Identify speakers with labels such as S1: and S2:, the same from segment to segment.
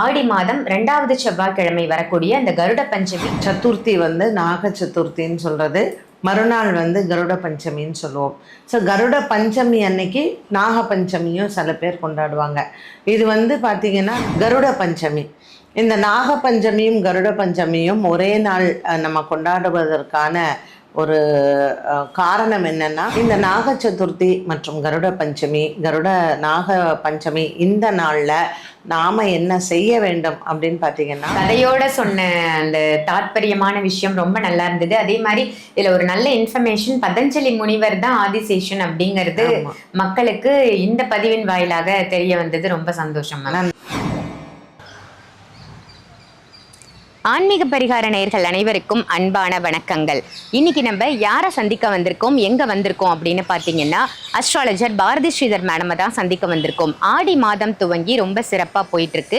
S1: ஆடி மாதம் ரெண்டாவது செவ்வாய்க்கிழமை வரக்கூடிய அந்த கருட பஞ்சமி.
S2: சதுர்த்தி வந்து நாக சதுர்த்தின்னு சொல்கிறது மறுநாள் வந்து கருட பஞ்சமின்னு சொல்லுவோம். ஸோ கருட பஞ்சமி அன்னைக்கு நாக பஞ்சமியும் சில பேர் கொண்டாடுவாங்க. இது வந்து பார்த்திங்கன்னா கருட பஞ்சமி. இந்த நாக பஞ்சமியும் கருட பஞ்சமியும் ஒரே நாள் நம்ம கொண்டாடுவதற்கான ஒரு காரணம் என்னன்னா இந்த நாக சதுர்த்தி மற்றும் கருட பஞ்சமி கருட நாக பஞ்சமி இந்த நாளில் நாம் என்ன செய்ய வேண்டும் அப்படின்னு பார்த்தீங்கன்னா
S1: கதையோட சொன்ன அந்த தாத்பரியமான விஷயம் ரொம்ப நல்லா இருந்தது. அதே மாதிரி இதுல ஒரு நல்ல இன்ஃபர்மேஷன் பதஞ்சலி முனிவர் தான் ஆதிசேஷன் அப்படிங்கிறது. மக்களுக்கு இந்த பதிவின் வாயிலாக தெரிய வந்தது. ரொம்ப சந்தோஷம் மேம் ஆன்மீக பரிகார நேயர்கள் அனைவருக்கும் அன்பான வணக்கங்கள். இன்னைக்கு நம்ம யாரை சந்திக்க வந்திருக்கோம் எங்க வந்திருக்கோம் அப்படின்னு பார்த்தீங்கன்னா அஸ்ட்ராலஜர் பாரதி ஸ்ரீதர் மேடமை தான் சந்திக்க வந்திருக்கோம். ஆடி மாதம் துவங்கி ரொம்ப சிறப்பாக போயிட்டு இருக்கு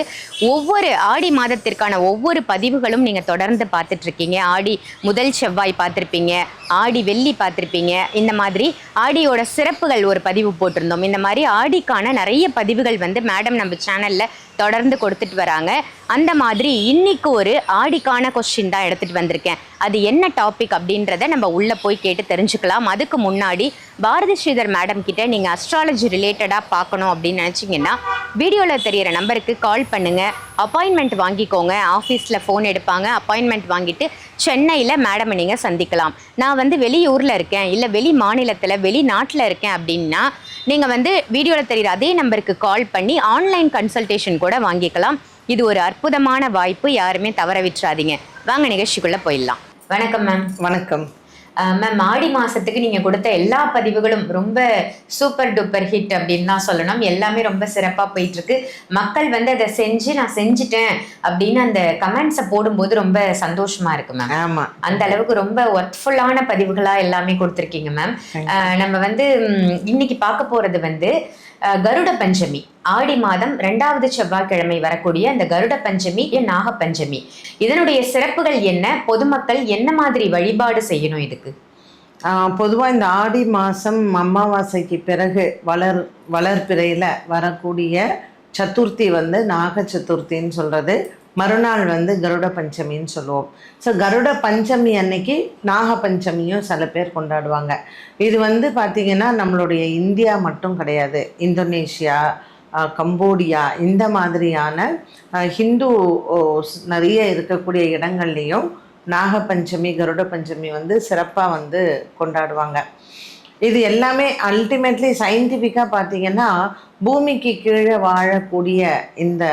S1: ஒவ்வொரு ஆடி மாதத்திற்கான ஒவ்வொரு பதிவுகளும் நீங்கள் தொடர்ந்து பார்த்துட்டு இருக்கீங்க ஆடி முதல் செவ்வாய் பார்த்துருப்பீங்க ஆடி வெள்ளி பார்த்துருப்பீங்க. இந்த மாதிரி ஆடியோட சிறப்புகள் ஒரு பதிவு போட்டிருந்தோம். இந்த மாதிரி ஆடிக்கான நிறைய பதிவுகள் வந்து மேடம் நம்ம சேனலில் தொடர்ந்து கொடுத்துட்டு வராங்க. அந்த மாதிரி இன்னைக்கு ஒரு ஆடிக்கான கொஸ்டின் தான் எடுத்துட்டு வந்திருக்கேன். அது என்ன டாபிக் அப்படின்றத நம்ம உள்ளே போய் கேட்டு தெரிஞ்சுக்கலாம். அதுக்கு முன்னாடி பாரதி ஸ்ரீதர் மேடம் கிட்ட நீங்கள் அஸ்ட்ராலஜி ரிலேட்டடாக பார்க்கணும் அப்படின்னு நினச்சிங்கன்னா வீடியோவில் தெரியிற நம்பருக்கு கால் பண்ணுங்கள் அப்பாயின்மெண்ட் வாங்கிக்கோங்க. ஆஃபீஸில் ஃபோன் எடுப்பாங்க. அப்பாயின்மெண்ட் வாங்கிட்டு சென்னையில் மேடமை நீங்கள் சந்திக்கலாம். நான் வந்து வெளியூரில் இருக்கேன். இல்லை வெளி மாநிலத்தில் வெளிநாட்டில் இருக்கேன் அப்படின்னா நீங்கள் வந்து வீடியோவில் தெரியுற அதே நம்பருக்கு கால் பண்ணி ஆன்லைன் கன்சல்டேஷன் கூட வாங்கிக்கலாம். இது ஒரு அற்புதமான வாய்ப்பு. யாருமே தவற விட்டுறாதீங்க. வாங்க நிகழ்ச்சிக்குள்ளே போயிடலாம். வணக்கம் மேம்
S2: வணக்கம்.
S1: மேம் ஆடி மாசத்துக்கு நீங்க கொடுத்த எல்லா பதிவுகளும் ரொம்ப சூப்பர் டூப்பர் ஹிட் அப்படின்னு தான் சொல்லணும். எல்லாமே ரொம்ப சிறப்பா போயிட்டு இருக்கு மக்கள் வந்து அதை செஞ்சு நான் செஞ்சுட்டேன் அப்படின்னு அந்த கமெண்ட்ஸை போடும்போது ரொம்ப சந்தோஷமா இருக்கு மேம்
S2: ஆமாம்
S1: அந்த அளவுக்கு ரொம்ப ஒர்க்ஃபுல்லான பதிவுகளா எல்லாமே கொடுத்துருக்கீங்க மேம் நம்ம வந்து இன்னைக்கு பார்க்க போறது வந்து கருட பஞ்சமி. ஆடி மாதம் ரெண்டாவது செவ்வாய்க்கிழமை வரக்கூடிய இந்த கருட பஞ்சமி நாக பஞ்சமி. இதனுடைய சிறப்புகள் என்ன? பொதுமக்கள் என்ன மாதிரி வழிபாடு செய்யணும் இதுக்கு?
S2: பொதுவாக இந்த ஆடி மாதம் அமாவாசைக்கு பிறகு வளர் வளர்பிறையில் வரக்கூடிய சதுர்த்தி வந்து நாக சதுர்த்தின்னு சொல்கிறது மறுநாள் வந்து கருட பஞ்சமின்னு சொல்லுவோம். ஸோ கருட பஞ்சமி அன்னைக்கு நாக பஞ்சமியும் சில பேர் கொண்டாடுவாங்க. இது வந்து பார்த்திங்கன்னா நம்மளுடைய இந்தியா மட்டும் கிடையாது. இந்தோனேஷியா கம்போடியா இந்த மாதிரியான ஹிந்து ஓ, நிறைய இருக்கக்கூடிய இடங்கள்லேயும் நாகபஞ்சமி கருட பஞ்சமி வந்து சிறப்பாக வந்து கொண்டாடுவாங்க. இது எல்லாமே அல்டிமேட்லி சயின்டிஃபிக்காக பார்த்தீங்கன்னா பூமிக்கு கீழே வாழக்கூடிய இந்த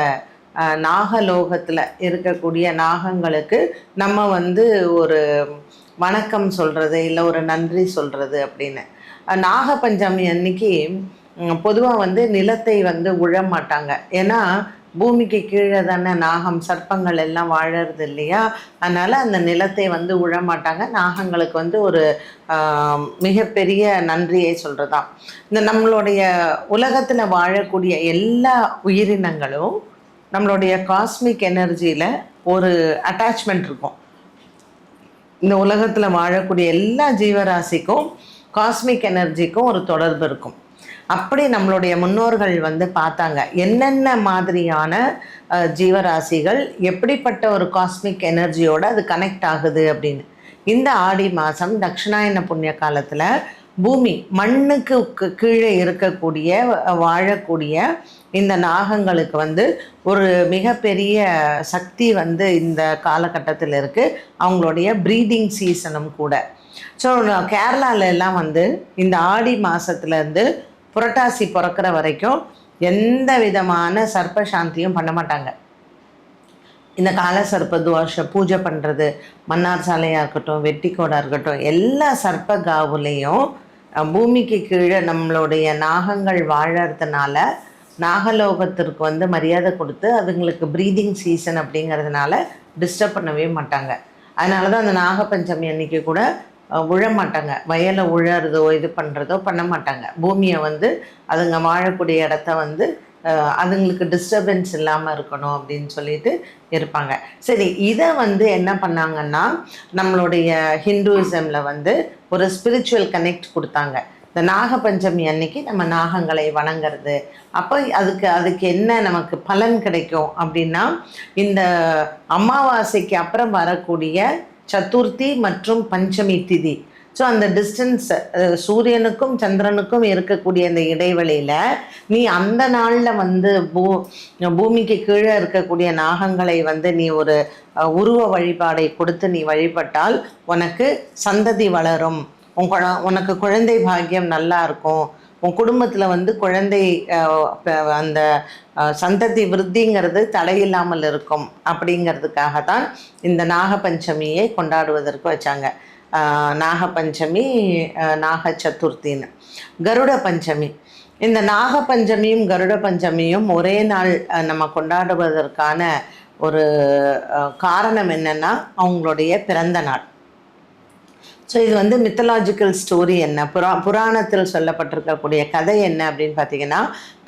S2: நாகலோகத்தில் இருக்கக்கூடிய நாகங்களுக்கு நம்ம வந்து ஒரு வணக்கம் சொல்கிறது இல்லை ஒரு நன்றி சொல்கிறது அப்படின்னு. நாகப்பஞ்சமி நாகபஞ்சமி அன்னைக்கு பொதுவாக வந்து நிலத்தை வந்து உழ மாட்டாங்க. ஏன்னா பூமிக்கு கீழே தானே நாகம் சர்ப்பங்கள் எல்லாம் வாழறது இல்லையா? அதனால் அந்த நிலத்தை வந்து உழ மாட்டாங்க நாகங்களுக்கு வந்து ஒரு மிகப்பெரிய நன்றியை சொல்கிறதாம் இந்த நம்மளுடைய உலகத்தில் வாழக்கூடிய எல்லா உயிரினங்களும் நம்மளுடைய காஸ்மிக் எனர்ஜியில் ஒரு அட்டாச்மெண்ட் இருக்கும். இந்த உலகத்தில் வாழக்கூடிய எல்லா ஜீவராசிக்கும் காஸ்மிக் எனர்ஜிக்கும் ஒரு தொடர்பு இருக்கும். அப்படி நம்மளுடைய முன்னோர்கள் வந்து பார்த்தாங்க. என்னென்ன மாதிரியான ஜீவராசிகள் எப்படிப்பட்ட ஒரு காஸ்மிக் எனர்ஜியோட அது கனெக்ட் ஆகுது அப்படின்னு. இந்த ஆடி மாதம் தட்சிணாயன புண்ணிய காலத்தில் பூமி மண்ணுக்கு கீழே இருக்கக்கூடிய வாழக்கூடிய இந்த நாகங்களுக்கு வந்து ஒரு மிகப்பெரிய சக்தி வந்து இந்த காலகட்டத்தில் இருக்குது அவங்களுடைய ப்ரீடிங் சீசனும் கூட. ஸோ கேரளால எல்லாம் வந்து இந்த ஆடி மாதத்துலேருந்து புரட்டாசி பிறக்கிற வரைக்கும் எந்த விதமான சர்ப்ப சாந்தியும் பண்ண மாட்டாங்க. இந்த கால சர்ப்ப துவாஷ பூஜை பண்ணுறது மன்னார் சாலையாக இருக்கட்டும் வெட்டிக்கோடாக இருக்கட்டும் எல்லா சர்ப்ப காவுலேயும் பூமிக்கு கீழே நம்மளுடைய நாகங்கள் வாழறதுனால நாகலோகத்திற்கு வந்து மரியாதை கொடுத்து அதுங்களுக்கு ப்ரீதிங் சீசன் அப்படிங்கிறதுனால டிஸ்டர்ப் பண்ணவே மாட்டாங்க. அதனால தான் அந்த நாகபஞ்சமி அன்னைக்கு கூட உழ மாட்டாங்க வயலை உழறதோ இது பண்ணுறதோ பண்ண மாட்டாங்க. பூமியை வந்து அதுங்க வாழக்கூடிய இடத்த வந்து அதுங்களுக்கு டிஸ்டர்பன்ஸ் இல்லாமல் இருக்கணும் அப்படின்னு சொல்லிட்டு இருப்பாங்க. சரி இதை வந்து என்ன பண்ணாங்கன்னா நம்மளுடைய ஹிந்துவிசமில் வந்து ஒரு ஸ்பிரிச்சுவல் கனெக்ட் கொடுத்தாங்க. இந்த நாகப்பஞ்சமி அன்னைக்கு நம்ம நாகங்களை வணங்குறது. அப்போ அதுக்கு அதுக்கு என்ன நமக்கு பலன் கிடைக்கும் அப்படின்னா இந்த அமாவாசைக்கு அப்புறம் வரக்கூடிய சதுர்த்தி மற்றும் பஞ்சமி திதி. ஸோ அந்த டிஸ்டன்ஸ் சூரியனுக்கும் சந்திரனுக்கும் இருக்கக்கூடிய அந்த இடைவெளியில் நீ அந்த நாளில் வந்து பூ பூமிக்கு கீழே இருக்கக்கூடிய நாகங்களை வந்து நீ ஒரு உருவ வழிபாடை கொடுத்து நீ வழிபட்டால் உனக்கு சந்ததி வளரும். உன் குழ உனக்கு குழந்தை பாக்கியம் நல்லா இருக்கும். உன் குடும்பத்தில் வந்து குழந்தை அந்த சந்ததி விருத்திங்கிறது தடையில்லாமல் இருக்கும் அப்படிங்கிறதுக்காக தான் இந்த நாகபஞ்சமியை கொண்டாடுவதற்கு வச்சாங்க. நாகபஞ்சமி நாக சதுர்த்தின்னு கருட பஞ்சமி. இந்த நாகபஞ்சமியும் கருட பஞ்சமியும் ஒரே நாள் நம்ம கொண்டாடுவதற்கான ஒரு காரணம் என்னென்னா அவங்களுடைய பிறந்த நாள். ஸோ இது வந்து மித்தலாஜிக்கல் ஸ்டோரி என்ன? புரா புராணத்தில் சொல்லப்பட்டிருக்கக்கூடிய கதை என்ன அப்படின்னு பார்த்தீங்கன்னா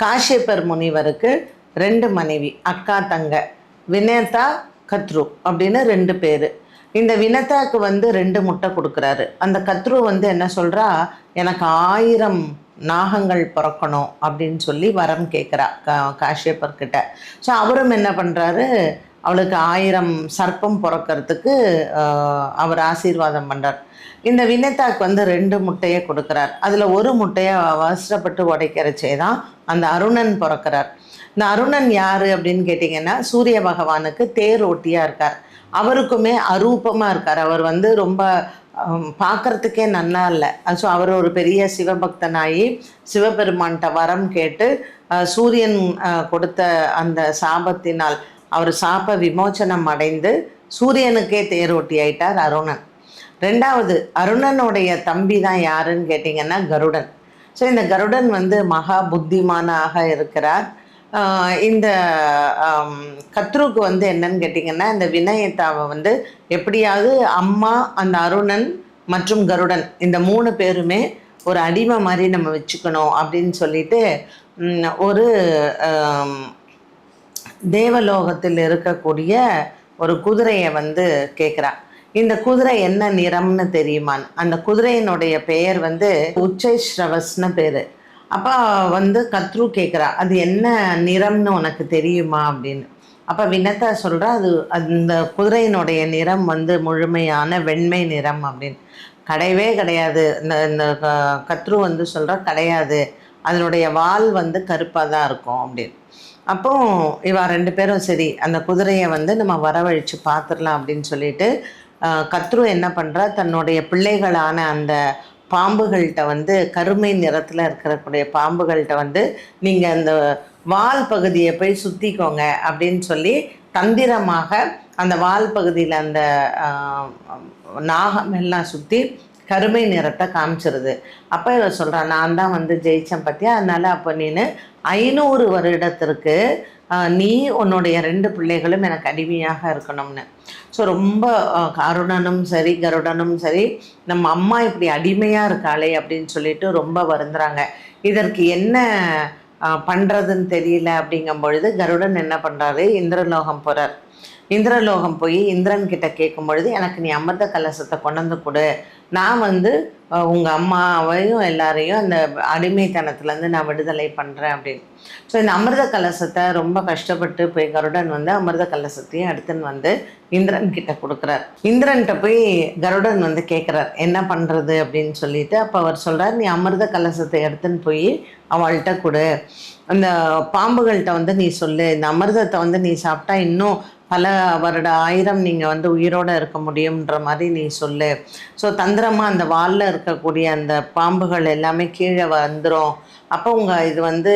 S2: காஷ்யப்பர் முனிவருக்கு ரெண்டு மனைவி அக்கா தங்க வினேதா கத்ரு அப்படின்னு ரெண்டு பேர். இந்த வினதாக்கு வந்து ரெண்டு முட்டை கொடுக்குறாரு. அந்த கத்ரு வந்து என்ன சொல்கிறா எனக்கு ஆயிரம் நாகங்கள் பிறக்கணும் அப்படின்னு சொல்லி வரம் கேட்குறா கா காஷ்யப்பர்கிட்ட. ஸோ அவரும் என்ன பண்ணுறாரு அவளுக்கு ஆயிரம் சர்ப்பம் பிறக்கிறதுக்கு அவர் ஆசீர்வாதம் பண்ணுறார் இந்த வினதாக்கு வந்து ரெண்டு முட்டையை கொடுக்குறார். அதில் ஒரு முட்டையை அவசரப்பட்டு உடைக்கிறச்சே தான் அந்த அருணன் பிறக்கிறார். இந்த அருணன் யார் அப்படின்னு கேட்டிங்கன்னா சூரிய பகவானுக்கு தேர் ஓட்டியாக இருக்கார். அவருக்குமே அரூபமாக இருக்கார். அவர் வந்து ரொம்ப பார்க்குறதுக்கே நல்லா இல்லை. ஸோ அவர் ஒரு பெரிய சிவபக்தனாகி சிவபெருமான்கிட்ட வரம் கேட்டு சூரியன் கொடுத்த அந்த சாபத்தினால் அவர் சாப விமோச்சனம் அடைந்து சூரியனுக்கே தேரோட்டி ஆயிட்டார் அருணன். ரெண்டாவது அருணனுடைய தம்பி தான் யாருன்னு கேட்டிங்கன்னா கருடன். ஸோ இந்த கருடன் வந்து மகா புத்திமானாக இருக்கிறார். இந்த கத்ருக்கு வந்து என்னன்னு கேட்டிங்கன்னா இந்த வினயத்தாவை வந்து எப்படியாவது அம்மா அந்த அருணன் மற்றும் கருடன் இந்த மூணு பேருமே ஒரு அடிமை மாதிரி நம்ம வச்சுக்கணும் அப்படின்னு சொல்லிட்டு ஒரு தேவலோகத்தில் இருக்கக்கூடிய ஒரு குதிரையை வந்து கேட்குறான் இந்த குதிரை என்ன நிறம்னு தெரியுமான்? அந்த குதிரையினுடைய பெயர் வந்து உச்சை ஸ்ரவஸ்னு பேர். அப்போ வந்து கத்ரு கேட்குறா அது என்ன நிறம்னு உனக்கு தெரியுமா? அப்படின்னு. அப்போ வினத்தா சொல்கிறா அது அந்த குதிரையினுடைய நிறம் வந்து முழுமையான வெண்மை நிறம் அப்படின்னு. கிடையவே கிடையாது. இந்த இந்த கத்ரு வந்து சொல்கிறா கிடையாது. அதனுடைய வால் வந்து கருப்பாக தான் இருக்கும் அப்படின்னு. அப்போ இவா ரெண்டு பேரும் சரி அந்த குதிரையை வந்து நம்ம வரவழைச்சு பார்த்துடலாம் அப்படின்னு சொல்லிட்டு கத்ரு என்ன பண்ணுறா தன்னுடைய பிள்ளைகளான அந்த பாம்புகள்கிட்ட வந்து கருமை நிறத்தில் இருக்கக்கூடிய பாம்புகள்கிட்ட வந்து நீங்கள் அந்த வால் பகுதியை போய் சுற்றிக்கோங்க அப்படின்னு சொல்லி தந்திரமாக அந்த வால் பகுதியில் அந்த நாகம் எல்லாம் சுற்றி கருமை நிறத்தை காமிச்சிருது. அப்போ இவன் சொல்கிறா நான் தான் வந்து ஜெயிச்சேன் பற்றியா அதனால் அப்போ நீனு ஐநூறு வருடத்திற்கு நீ உன்னுடைய ரெண்டு பிள்ளைகளும் எனக்கு அடிமையாக இருக்கணும்னு. ஸோ ரொம்ப ஆஹ், அருணனும் சரி கருடனும் சரி நம்ம அம்மா இப்படி அடிமையாக இருக்காளே அப்படின்னு சொல்லிட்டு ரொம்ப வருந்துறாங்க. இதற்கு என்ன பண்ணுறதுன்னு பண்றதுன்னு தெரியல அப்படிங்கும் பொழுது கருடன் என்ன பண்ணுறாரு இந்திரலோகம் போகிறார் இந்திரலோகம் போய் இந்திரன் கிட்ட கேட்கும் பொழுது எனக்கு நீ அமிர்த கலசத்தை கொண்டு வந்து கொடு. நான் வந்து உங்கள் உங்க அம்மாவையும் எல்லாரையும் அந்த அடிமைத்தனத்துலேருந்து நான் விடுதலை பண்ணுறேன் அப்படின்னு. ஸோ இந்த அமிர்த கலசத்தை ரொம்ப கஷ்டப்பட்டு போய் கருடன் வந்து அமிர்த கலசத்தையும் எடுத்துன்னு வந்து இந்திரன் கிட்ட கொடுக்குறார். இந்திரன்கிட்ட போய் கருடன் வந்து கேட்குறார் என்ன பண்ணுறது அப்படின்னு சொல்லிட்டு அப்போ அவர் சொல்றார் நீ அமிர்த கலசத்தை எடுத்துன்னு போய் அவள்கிட்ட கொடு. அந்த பாம்புகள்கிட்ட வந்து நீ சொல்லு இந்த அமிர்தத்தை வந்து நீ சாப்பிட்டா இன்னும் பல வருட ஆயிரம் நீங்கள் வந்து உயிரோடு இருக்க முடியுன்ற மாதிரி நீ சொல்லு. ஸோ தந்திரமாக அந்த வாலில் இருக்கக்கூடிய அந்த பாம்புகள் எல்லாமே கீழே வந்துடும் அப்போ உங்கள் இது வந்து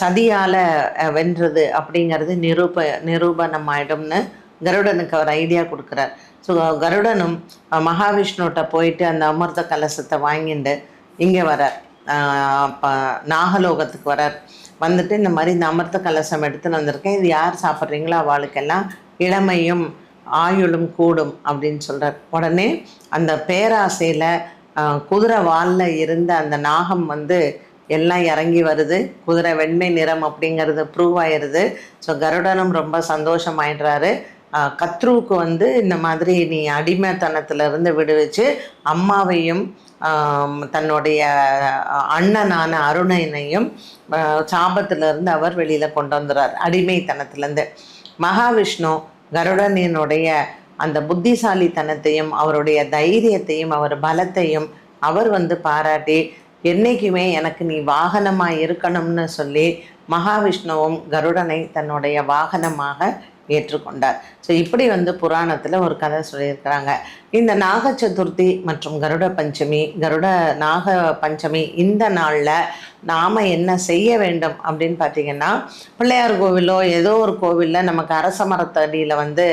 S2: சதியால் வென்றது அப்படிங்கிறது நிரூப நிரூபணம் ஆயிடும்னு கருடனுக்கு அவர் ஐடியா கொடுக்குறார். ஸோ கருடனும் மகாவிஷ்ணுகிட்ட போயிட்டு அந்த அமிர்த கலசத்தை வாங்கிட்டு இங்கே வரார் நாகலோகத்துக்கு வரார் வந்துட்டு இந்த மாதிரி இந்த அமிர்த கலசம் எடுத்துன்னு வந்திருக்கேன். இது யார் சாப்பிட்றீங்களோ அவளுக்கெல்லாம் இளமையும் ஆயுளும் கூடும் அப்படின்னு சொல்கிறார் உடனே அந்த பேராசையில் குதிரை வாலில் இருந்த அந்த நாகம் வந்து எல்லாம் இறங்கி வருது. குதிரை வெண்மை நிறம் அப்படிங்கிறது ப்ரூவ் ஆயிடுது ஸோ கருடனும் ரொம்ப சந்தோஷமாயிடுறாரு. கத்ருவுக்கு வந்து இந்த மாதிரி நீ அடிமைத்தனத்திலிருந்து விடுவிச்சு அம்மாவையும் தன்னுடைய அண்ணனான அருணனையும் சாபத்திலிருந்து அவர் வெளியில் கொண்டு வந்துறார். அடிமைத்தனத்திலேருந்து. மகாவிஷ்ணு கருடனினுடைய அந்த புத்திசாலித்தனத்தையும் அவருடைய தைரியத்தையும் அவர் பலத்தையும் அவர் வந்து பாராட்டி என்னைக்குமே எனக்கு நீ வாகனமாக இருக்கணும்னு சொல்லி மகாவிஷ்ணுவும் கருடனை தன்னுடைய வாகனமாக ஏற்றுக்கொண்டார். ஸோ இப்படி வந்து புராணத்தில் ஒரு கதை சொல்லியிருக்கிறாங்க. இந்த நாக சதுர்த்தி மற்றும் கருட பஞ்சமி கருட நாக பஞ்சமி இந்த நாளில் நாம் என்ன செய்ய வேண்டும் அப்படின்னு பார்த்தீங்கன்னா பிள்ளையார் கோவிலோ ஏதோ ஒரு கோவிலில் நமக்கு அரச மரத்தடியில் வந்து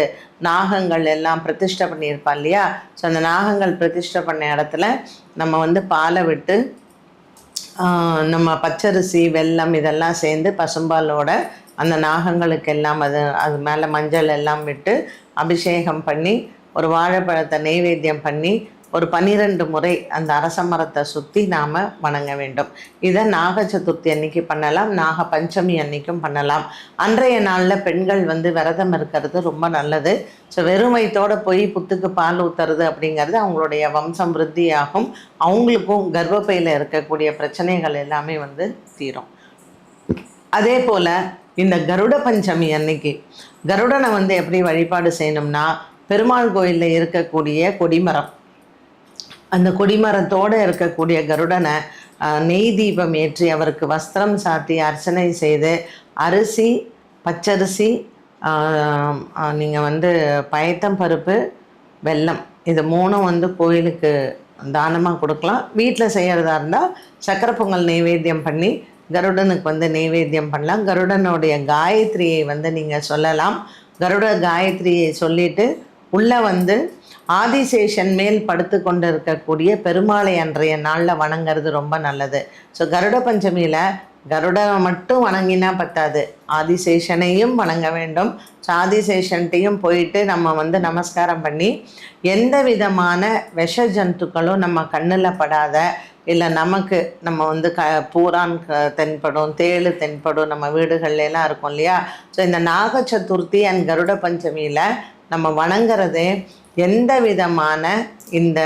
S2: நாகங்கள் எல்லாம் பிரதிஷ்டை பண்ணியிருப்பா இல்லையா? ஸோ அந்த நாகங்கள் பிரதிஷ்டை பண்ண இடத்துல நம்ம வந்து பாலை விட்டு நம்ம பச்சரிசி வெல்லம் இதெல்லாம் சேர்ந்து பசும்பாலோட அந்த நாகங்களுக்கு எல்லாம் அது அது மேலே மஞ்சள் எல்லாம் விட்டு அபிஷேகம் பண்ணி ஒரு வாழைப்பழத்தை நெய்வேத்தியம் பண்ணி ஒரு பன்னிரெண்டு முறை அந்த அரச மரத்தை சுற்றி நாம் வணங்க வேண்டும். இதை நாக சதுர்த்தி அன்னைக்கு பண்ணலாம் நாக பஞ்சமி அன்னைக்கும் பண்ணலாம். அன்றைய நாளில் பெண்கள் வந்து விரதம் இருக்கிறது ரொம்ப நல்லது. ஸோ வெறுமைத்தோடு போய் புத்துக்கு பால் ஊற்றுறது அப்படிங்கிறது அவங்களுடைய வம்சம் விருத்தியாகும். அவங்களுக்கும் கர்ப்பப்பையில் இருக்கக்கூடிய பிரச்சனைகள் எல்லாமே வந்து தீரும். அதே போல் இந்த கருட பஞ்சமி அன்னைக்கு. கருடனை வந்து எப்படி வழிபாடு செய்யணும்னா பெருமாள் கோயிலில் இருக்கக்கூடிய கொடிமரம். அந்த கொடிமரத்தோடு இருக்கக்கூடிய கருடனை நெய் தீபம் ஏற்றி அவருக்கு வஸ்திரம் சாத்தி அர்ச்சனை செய்து அரிசி பச்சரிசி நீங்கள் வந்து பயத்தம் பருப்பு வெல்லம் இது மூணும் வந்து கோயிலுக்கு தானமாக கொடுக்கலாம். வீட்டில் செய்கிறதா இருந்தால் சக்கரை பொங்கல் நைவேத்தியம் பண்ணி கருடனுக்கு வந்து நெய்வேத்தியம் பண்ணலாம். கருடனுடைய காயத்ரியை வந்து நீங்கள் சொல்லலாம். கருட காயத்ரியை சொல்லிட்டு உள்ளே வந்து ஆதிசேஷன் மேல் படுத்து கொண்டு இருக்கக்கூடிய பெருமாளை அன்றைய நாளில் வணங்குறது ரொம்ப நல்லது. ஸோ கருட பஞ்சமியில் கருடனை மட்டும் வணங்கினா பத்தாது. ஆதிசேஷனையும் வணங்க வேண்டும். ஸோ ஆதிசேஷன்ட்டையும் போயிட்டு நம்ம வந்து நமஸ்காரம் பண்ணி எந்த விதமான விஷ ஜந்துக்களும் நம்ம கண்ணில் படாத இல்லை நமக்கு நம்ம வந்து க பூரான் க தென்படும் தேளு தென்படும் நம்ம வீடுகள்லாம் இருக்கும் இல்லையா? ஸோ இந்த நாக சதுர்த்தி அண்ட் கருட பஞ்சமியில் நம்ம வணங்குறதே எந்த விதமான இந்த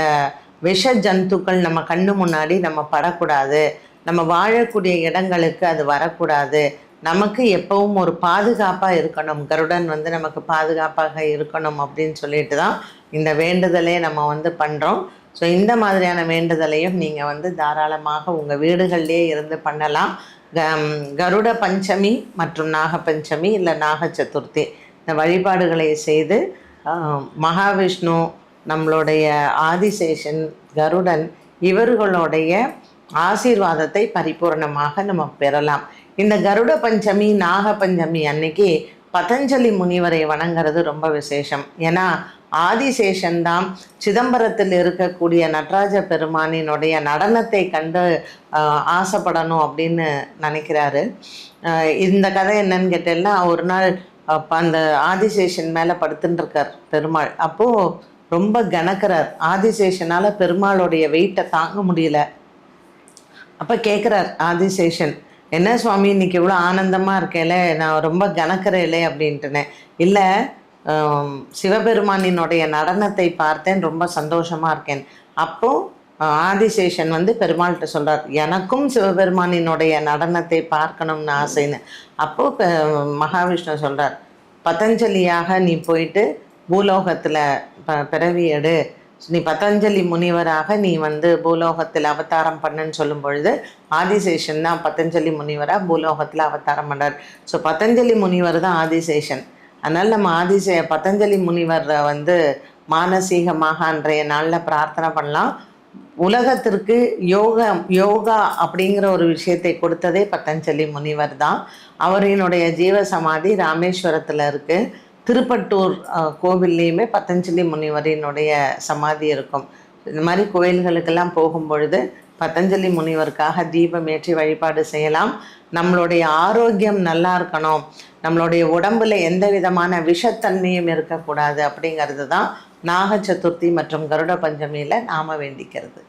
S2: விஷ ஜந்துக்கள் நம்ம கண்ணு முன்னாடி நம்ம படக்கூடாது. நம்ம வாழக்கூடிய இடங்களுக்கு அது வரக்கூடாது. நமக்கு எப்பவும் ஒரு பாதுகாப்பாக இருக்கணும். கருடன் வந்து நமக்கு பாதுகாப்பாக இருக்கணும் அப்படின்னு சொல்லிட்டு தான் இந்த வேண்டுதலே நம்ம வந்து பண்ணுறோம் ஸோ இந்த மாதிரியான வேண்டுதலையும் நீங்கள் வந்து தாராளமாக உங்கள் வீடுகள்லேயே இருந்து பண்ணலாம். க- கருட பஞ்சமி மற்றும் நாக பஞ்சமி இல்லை நாக சதுர்த்தி. இந்த வழிபாடுகளை செய்து மகாவிஷ்ணு நம்மளுடைய ஆதிசேஷன் கருடன் இவர்களுடைய ஆசீர்வாதத்தை பரிபூரணமாக நம்ம பெறலாம். இந்த கருட பஞ்சமி நாக பஞ்சமி அன்னைக்கு பதஞ்சலி முனிவரை வணங்குறது ரொம்ப விசேஷம். ஏன்னா ஆதிசேஷன் தான் சிதம்பரத்தில் இருக்கக்கூடிய நடராஜ பெருமானினுடைய நடனத்தை கண்டு ஆசைப்படணும் அப்படின்னு நினைக்கிறாரு. இந்த கதை என்னன்னு கேட்டேன்னா ஒரு நாள் அந்த ஆதிசேஷன் மேலே படுத்துட்டு இருக்கார் பெருமாள். அப்போது ரொம்ப கணக்கிறார் ஆதிசேஷனால் பெருமாளுடைய வெயிட்டை தாங்க முடியல. அப்போ கேட்குறார் ஆதிசேஷன் என்ன சுவாமி இன்னைக்கு இவ்வளோ ஆனந்தமாக இருக்கேல நான் ரொம்ப கணக்கிறேலே அப்படின்ட்டுனேன் இல்லை சிவபெருமானினுடைய நடனத்தை பார்த்தேன் ரொம்ப சந்தோஷமாக இருக்கேன். அப்போது ஆதிசேஷன் வந்து பெருமாள்கிட்ட சொல்கிறார் எனக்கும் சிவபெருமானினுடைய நடனத்தை பார்க்கணும்னு ஆசைன்னு. அப்போது மகாவிஷ்ணு சொல்கிறார் பதஞ்சலியாக நீ போயிட்டு பூலோகத்தில் ப பிறவி எடு. நீ பதஞ்சலி முனிவராக நீ வந்து பூலோகத்தில் அவதாரம் பண்ணுன்னு சொல்லும் பொழுது ஆதிசேஷன் தான் பதஞ்சலி முனிவராக பூலோகத்தில் அவதாரம் பண்ணார் ஸோ பதஞ்சலி முனிவர் தான் ஆதிசேஷன். அதனால் நம்ம ஆதிசய பதஞ்சலி முனிவர் வந்து மானசீகமாக அன்றைய நாளில் பிரார்த்தனை பண்ணலாம். உலகத்திற்கு யோகா யோகா அப்படிங்கிற ஒரு விஷயத்தை கொடுத்ததே பத்தஞ்சலி முனிவர் தான். அவரினுடைய ஜீவ சமாதி ராமேஸ்வரத்தில் இருக்குது திருப்பட்டூர் கோவில்லையுமே பத்தஞ்சலி முனிவரினுடைய சமாதி இருக்கும். இந்த மாதிரி கோயில்களுக்கெல்லாம் போகும் பொழுது முனிவருக்காக தீபம் ஏற்றி வழிபாடு செய்யலாம். நம்மளுடைய ஆரோக்கியம் நல்லா இருக்கணும். நம்மளுடைய உடம்புல எந்த விதமான விஷத்தன்மையும் இருக்கக்கூடாது அப்படிங்கிறது தான் நாக சதுர்த்தி மற்றும் கருட பஞ்சமியில் நாம் வேண்டிக்கிறது.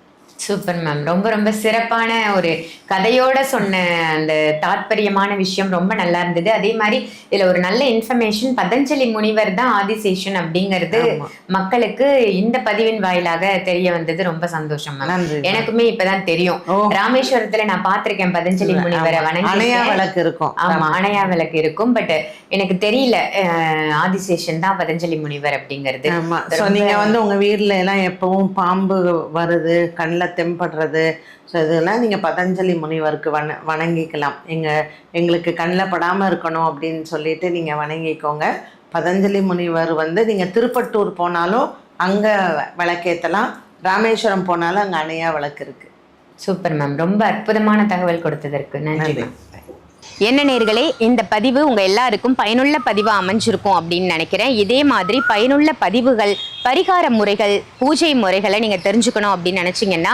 S1: சூப்பர் மேம் ரொம்ப ரொம்ப சிறப்பான ஒரு கதையோட சொன்ன அந்த தாத்பரியமான விஷயம் ரொம்ப நல்லா இருந்தது. அதே மாதிரி இதுல ஒரு நல்ல இன்ஃபர்மேஷன் பதஞ்சலி முனிவர் தான் ஆதிசேஷன் அப்படிங்கிறது. மக்களுக்கு இந்த பதிவின் வாயிலாக தெரிய வந்தது. ரொம்ப சந்தோஷம் மேம் எனக்குமே இப்பதான் தெரியும். ராமேஸ்வரத்துல நான் பார்த்திருக்கேன் பதஞ்சலி முனிவரை வணங்கி
S2: விளக்கு இருக்கும்.
S1: ஆமா அணையா விளக்கு இருக்கும். பட் எனக்கு தெரியல ஆதிசேஷன் தான் பதஞ்சலி முனிவர் அப்படிங்கிறது.
S2: நீங்க வந்து உங்க வீட்ல எல்லாம் எப்பவும் பாம்பு வருது கண்ணில் தென்படுறது ஸோ இதெல்லாம் நீங்க பதஞ்சலி முனிவருக்கு வண வணங்கிக்கலாம். எங்க எங்களுக்கு கண்ணில் படாம இருக்கணும் அப்படின்னு சொல்லிட்டு நீங்க வணங்கிக்கோங்க. பதஞ்சலி முனிவர் வந்து நீங்க திருப்பட்டூர் போனாலும் அங்க விளக்கேத்தலாம். ராமேஸ்வரம் போனாலும் அங்க அணையா விளக்கு இருக்கு.
S1: Super ma'am. ரொம்ப அற்புதமான தகவல் கொடுத்ததற்கு. நன்றி
S2: நன்றி.
S1: மேம். என்ன நேர்களே இந்த பதிவு உங்க எல்லாருக்கும் பயனுள்ள பதிவாக அமைஞ்சிருக்கும் அப்படின்னு நினைக்கிறேன். இதே மாதிரி பயனுள்ள பதிவுகள் பரிகார முறைகள் பூஜை முறைகளை நீங்க தெரிஞ்சுக்கணும் அப்படின்னு நினைச்சீங்கன்னா